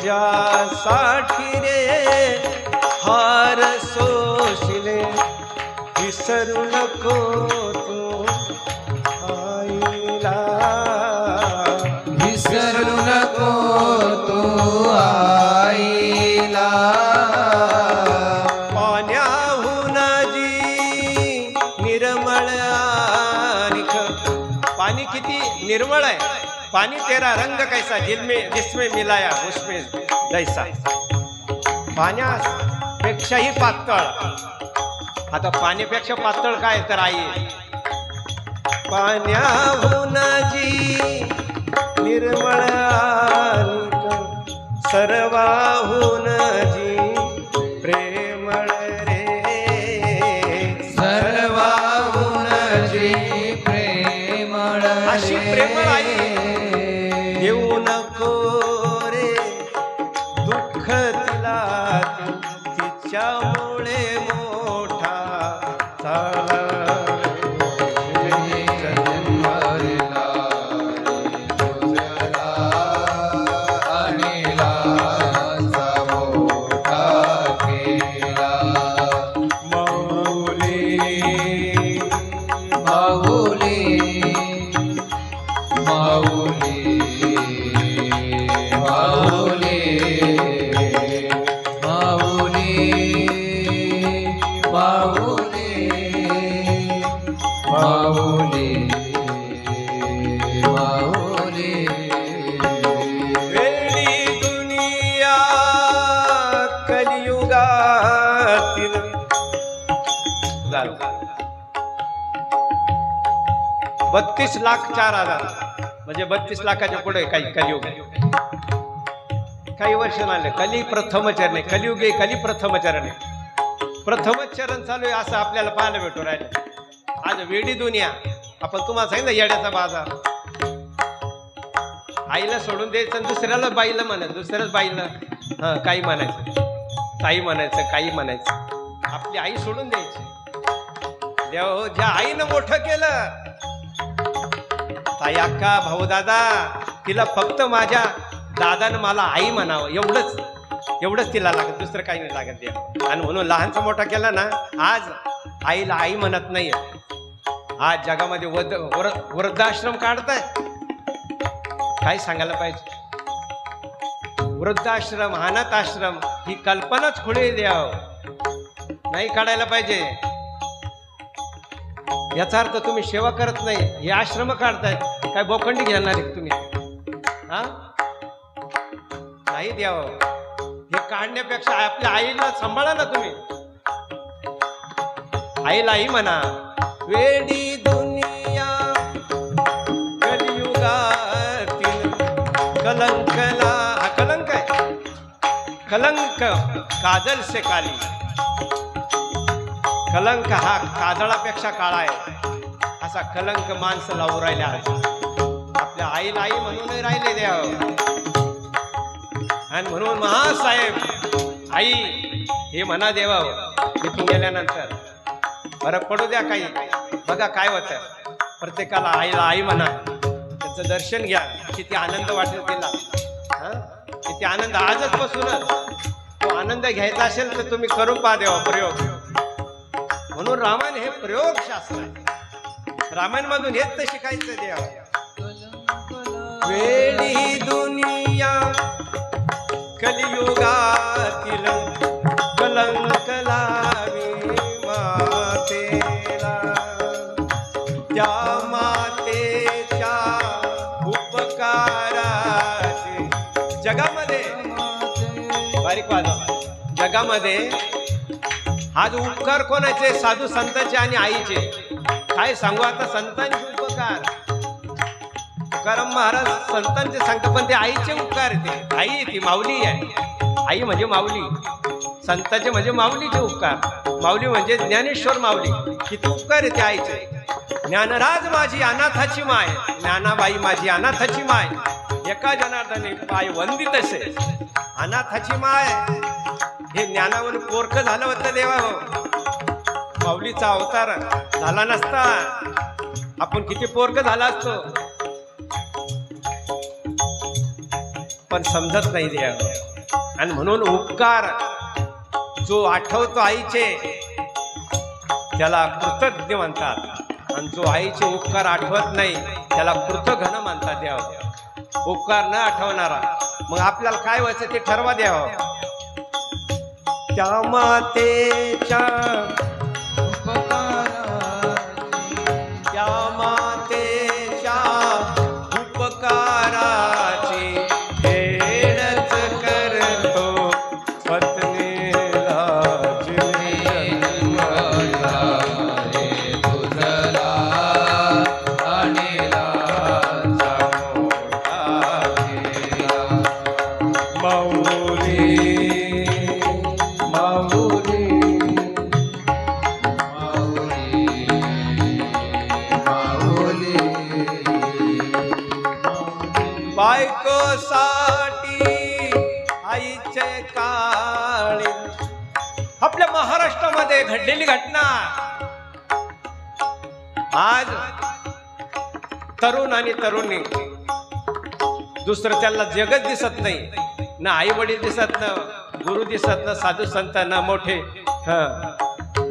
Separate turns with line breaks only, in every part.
तुझ्यासाठी रे फार सोशिले विसरू नको तू आईला.
विसरू नको तू आईला.
पाण्याहून जी निर्मळ पाणी किती निर्मळ आहे. पाणी तेरा रंग कैसा जिलमे जिसमें मिलाया उसमें जैसा। पाण्यापेक्षाही पातळ। आता पाण्यापेक्षा पातळ काय तर आई? पाण्याहून जी निर्मळ सर्वाहून जी Jauh. झालं. बत्तीस लाख चार हजार. म्हणजे बत्तीस लाखाच्या पुढे काही कलियुग काही वर्ष झाले. कली प्रथम चरणे कलियुगे कली प्रथम चरणे प्रथमच चरण चालू आहे असं आपल्याला पाहायला भेटू राहिलं. आज वेडी दुनिया. आपण तुम्हाला सांगितलं येड्याचा बाजार. आईला सोडून द्यायचं आणि दुसऱ्याला बाईला म्हणायचं. दुसऱ्याच बाईला. हां काही म्हणायचं. ताई म्हणायचं काही म्हणायचं. आपली आई सोडून द्यायची. देव ज्या आईनं मोठं केलं ताई अक्का भाऊ दादा तिला फक्त माझ्या दादानं मला आई म्हणावं. एवढंच एवढंच तिला लागत दुसरं काही नाही लागत द्या आणि म्हणून लहानचा मोठा केला ना आज आईला आई म्हणत नाही आज जगामध्ये वद वृद्धाश्रम काढताय. काय सांगायला पाहिजे? वृद्धाश्रम अनाथ आश्रम ही कल्पनाच खुळे द्याव नाही काढायला पाहिजे. याचा अर्थ तुम्ही सेवा करत नाही हे आश्रम काढताय. काय बोखंडी घेणार आहे तुम्ही? हा? नाही द्यावं हे काढण्यापेक्षा आपल्या आईला सांभाळा ना तुम्ही. आईला आई म्हणा वेडी दुनिया कलियुगातील कलंकला हा कलंक आहे. कलंक काजल से काली कलंक हा काजळापेक्षा काळा आहे. असा कलंक माणसं लावून राहिल्या आपल्या आईला आई म्हणून राहिले देव. आणि म्हणून महासाहेब आई हे म्हणा देवा इथून गेल्यानंतर. बरं पडू द्या काही. बघा काय होतं. प्रत्येकाला आईला आई म्हणा. त्याचं दर्शन घ्या. किती आनंद वाटेल तिला. हा? किती आनंद. आजच बसूनच. तो आनंद घ्यायचा असेल तर तुम्ही करून पहा देवा प्रयोग. म्हणून रामायण हे प्रयोग शास्त्र आहे. रामायण मधून हेच तर शिकायचं देव. वेडी दुनिया कलियुगातील कलंक मातेला. त्या मातेच्या उपकाराचे जगामध्ये बारीक वाजव. जगामध्ये आज उपकार कोणाचे? साधू संतांचे आणि आईचे. काय सांगू आता? संतांचे उपकार. तुकाराम महाराज संतांचे सांगतात पण ते आईचे उपकार ते. आई ती माऊली आहे. आई म्हणजे माऊली. संताचे म्हणजे माऊलीचे उपकार. माऊली म्हणजे ज्ञानेश्वर माऊली. किती उपकार आहे ते आईचे. ज्ञानराज माझी अनाथाची माय. ज्ञानाबाई माझी अनाथाची माय. एका जनार्दने पाय वंदित असे. अनाथाची माय. हे ज्ञानावर पोरक झालं होतं देवा हो. माऊलीचा अवतार झाला नसता. आपण किती पोरक झाला असतो. पण समजत नाही देवा हो. आणि म्हणून उपकार जो आठवतो आईचे त्याला कृतज्ञ म्हणतात. आणि जो आईचे उपकार आठवत नाही त्याला कृतघन म्हणतात देव हो. उपकार न आठवणारा. मग आपल्याला काय व्हायचं ते ठरवा द्यावं त्या मातेच्या माऊली बायकोसाठी आईचे काळे. आपल्या महाराष्ट्रामध्ये घडलेली घटना. आज तरुण आणि तरुणी दुसरं त्याला जगत दिसत नाही ना आई वडील दिसत ना गुरु दिसत ना साधू संत ना मोठे ह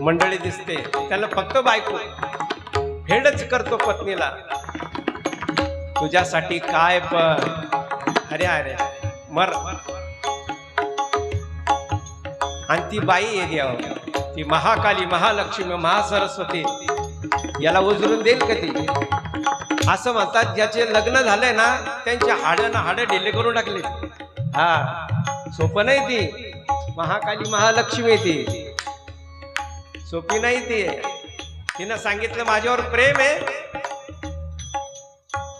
मंडळी दिसते. त्याला फक्त बायको. हेडच करतो पत्नीला. तुझ्यासाठी काय पण. अरे अरे मर. आणि ती बाई एरिया ती महाकाली महालक्ष्मी महासरस्वती. याला उजरून देईल का ती असं म्हणतात ज्याचे लग्न झालंय ना त्यांच्या हाडं ना हाडं ढिले करून टाकले. हा. सोपं नाही ती. महाकाली महालक्ष्मी ती. सोपी नाही ती. तिनं सांगितलं माझ्यावर प्रेम आहे.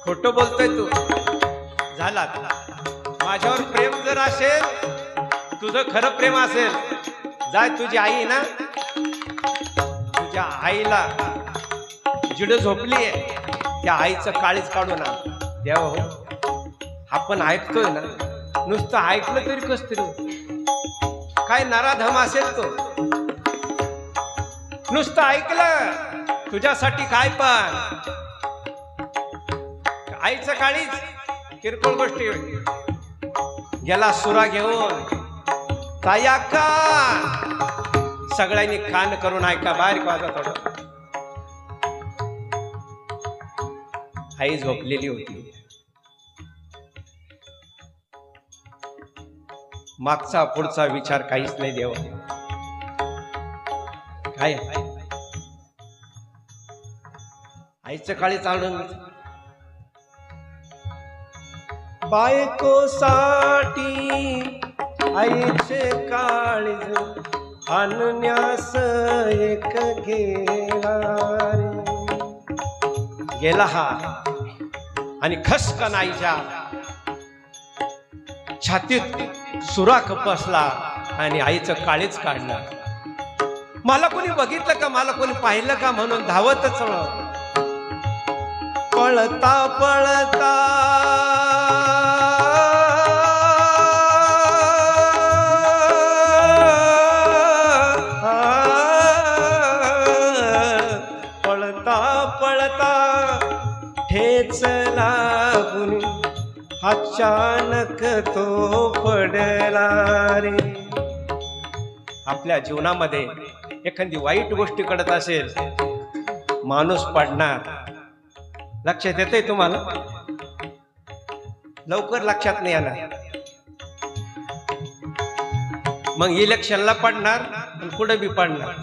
खोट बोलतोय तू. झाला. माझ्यावर प्रेम जर असेल तुझं खरं प्रेम असेल जाय तुझी आई आहे ना. तुझ्या आईला. जिड झोपली आहे त्या आईचं काळीच काढू ना देवा हो. आपण ऐकतोय ना. नुसतं ऐकलं तरी कस तरी काय नराधम असेल तो. नुसतं ऐकलं तुझ्यासाठी काय पण. आईचं काळीच किरकोळ गोष्टी. गेला सुरा घेऊन. ताया का? सगळ्यांनी कान करून ऐका बारीक वाजत थोडं. आई झोपलेली होती. मागचा पुढचा विचार काहीच नाही देव. काय? आईचं काळी चालून बायकोसाठी आईचे काळी आणण्यास एक गेला गेला हा. आणि खसकन आईच्या छातीत सुराख बसला आणि आईचं काळीच काढलं मला कोणी बघितलं का? मला कोणी पाहिलं का? म्हणून धावतच पळता पळता. पळता पळता. ठेचला अचानक तो पडला रे. आपल्या जीवनामध्ये एखादी वाईट गोष्टी घडत असेल माणूस पडणार. लक्षात येतंय तुम्हाला? लवकर लक्षात नाही येणार. मग इलेक्शनला पडणार कुठे बी पडणार.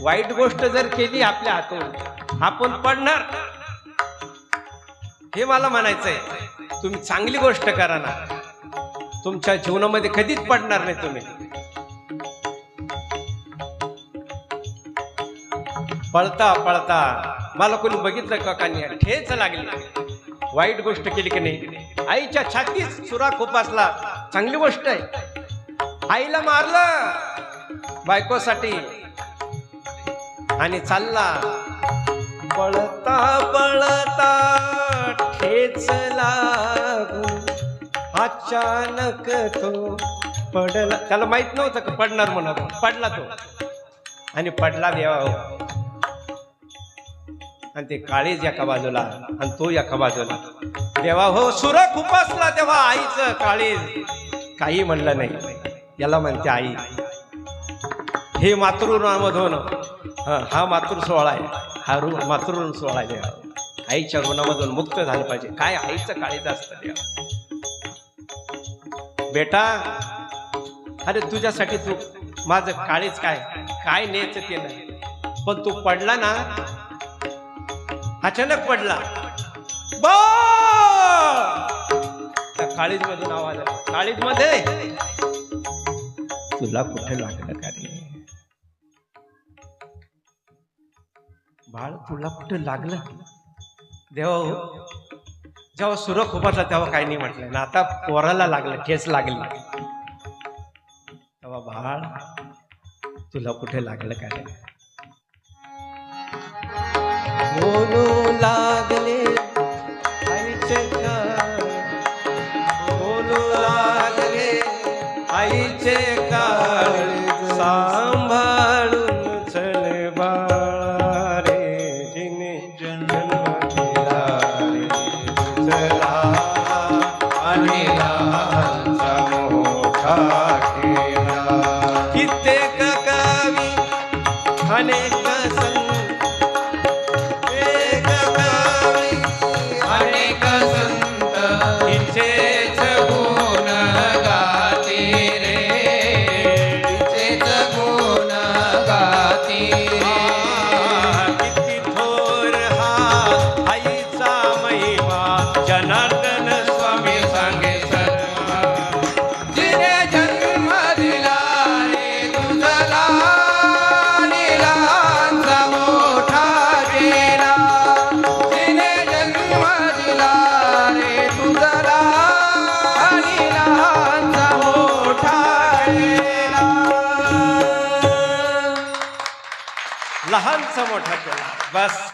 वाईट गोष्ट जर केली आपल्या हातून आपण पडणार. हे मला म्हणायचंय. तुम्ही चांगली गोष्ट करा ना. तुमच्या जीवनामध्ये कधीच पडणार नाही तुम्ही. पळता पळता. मला कोणी बघितलं का कानी? ठेच लागली. वाईट गोष्ट केली की नाही? आईच्या छातीत सुरा खोपासला चांगली गोष्ट आहे. आईला मारलं. बायकोसाठी. आणि चालला. पळता पळता. ठेच लागू. अचानक तो पडला. त्याला माहीत नव्हतं का पडणार म्हणून पडला तो. आणि पडला देवा आणि ते काळीज एका बाजूला आणि तो एका बाजूला. देवा हो सुर खुपासला तेव्हा आईचं काळीज. काही म्हणलं नाही. याला म्हणते आई. हे मातृऋणामधून हा हा मातृ सोहळा आहे. हा रु मातृऋण सोहळा आहे देवा. आईच्या ऋणामधून मुक्त झालं पाहिजे. काय आईचं काळीच असतं देवा बेटा अरे तुझ्यासाठी तू माझं काळीच काय? काय न्यायचं ते नाही. पण तू पडला ना अचानक पडला. बा त्या काळीज मधून आवाज आला. काळीजमध्ये तुला कुठे लागलं का रे? बाळ तुला कुठे लागलं? देवा जेव्हा सुरख उभारला तेव्हा काही नाही म्हटलं. ना आता पोराला लागलं ठेच लागली. तेव्हा बाळ तुला कुठे लागलं काय? बोलू लागले आईचे बोलू लागले आईचे संग मोठा केला. बस.